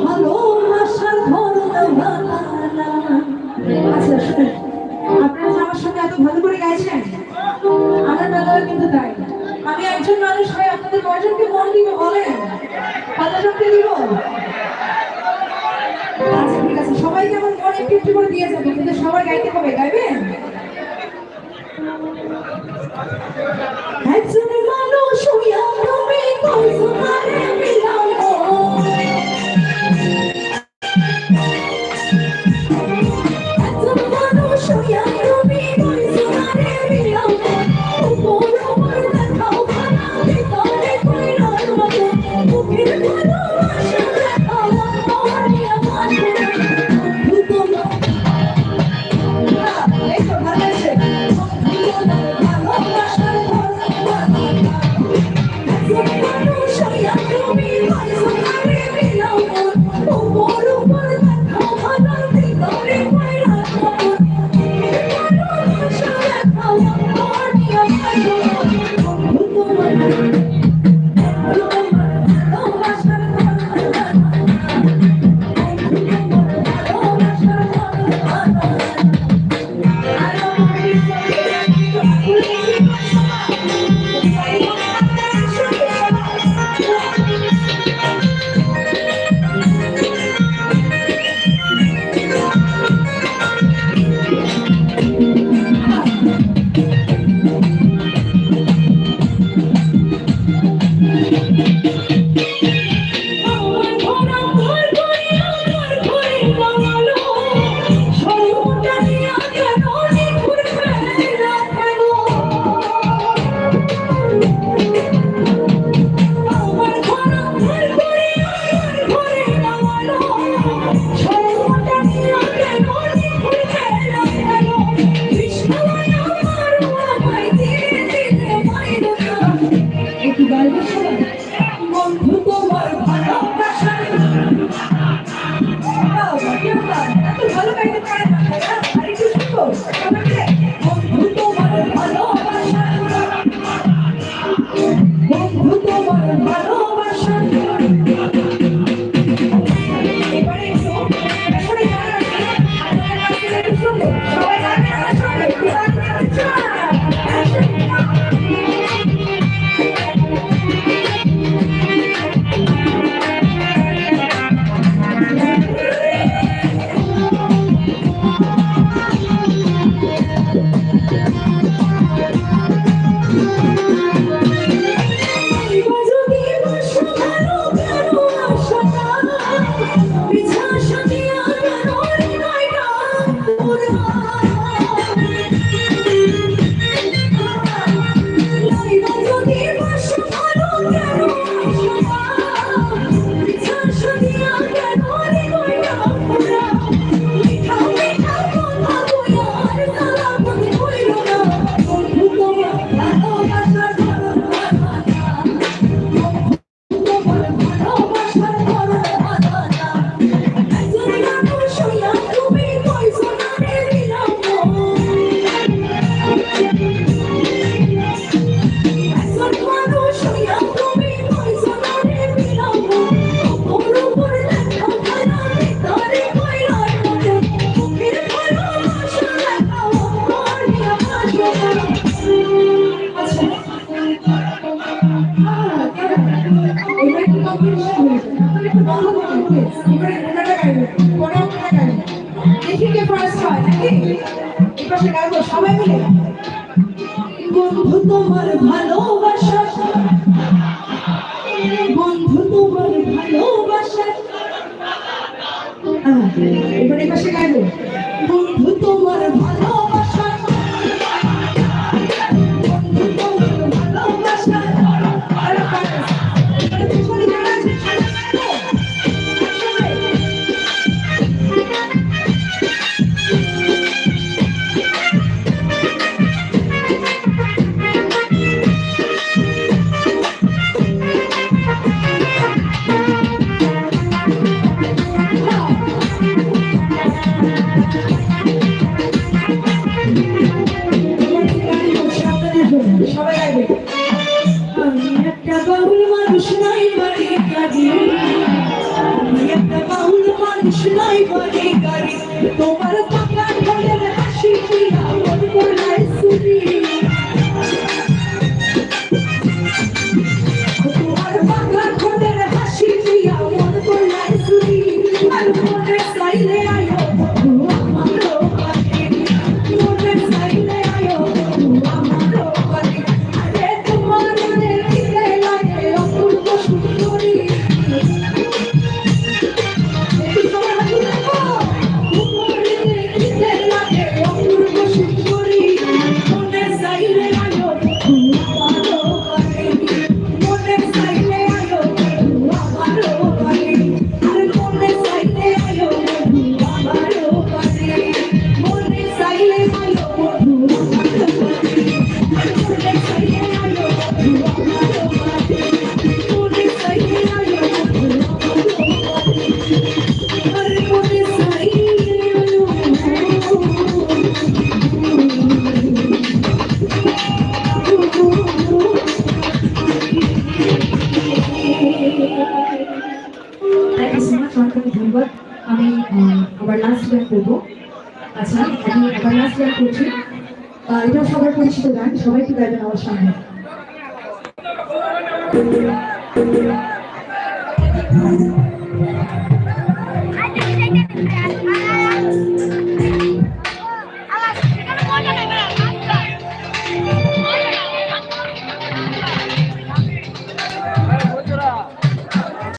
ভালো আশার আচ্ছা আমার সঙ্গে এত ভালো করে গাইছেন আমার বেলাও কিন্তু তাই। আমি একজন মানুষ হয়ে আপনাদের কয়জনকে একটু করে দিয়ে যাবে, কিন্তু সবার গাইতে হবে গাইবেন একজন মানুষ হইয়া তুমি কই সুমারে পাশে হয় নাকি? এই পাশে গাইবো সবাই মিলে। বন্ধু তোমার ভালোবাসা। বন্ধু তোমার ভালোবাসা। এবার এই পাশে গাইবো বন্ধু নাই বাড়ি কাজে একটা বাউল মানুষ নাই আবার লাস্ট ইয়ার করব আচ্ছা আমি আবার লাস্ট ইয়ার করছি এটা সবার পরিচিত গান, সবাই একটু গাইবেন আমার সামনে Thank you.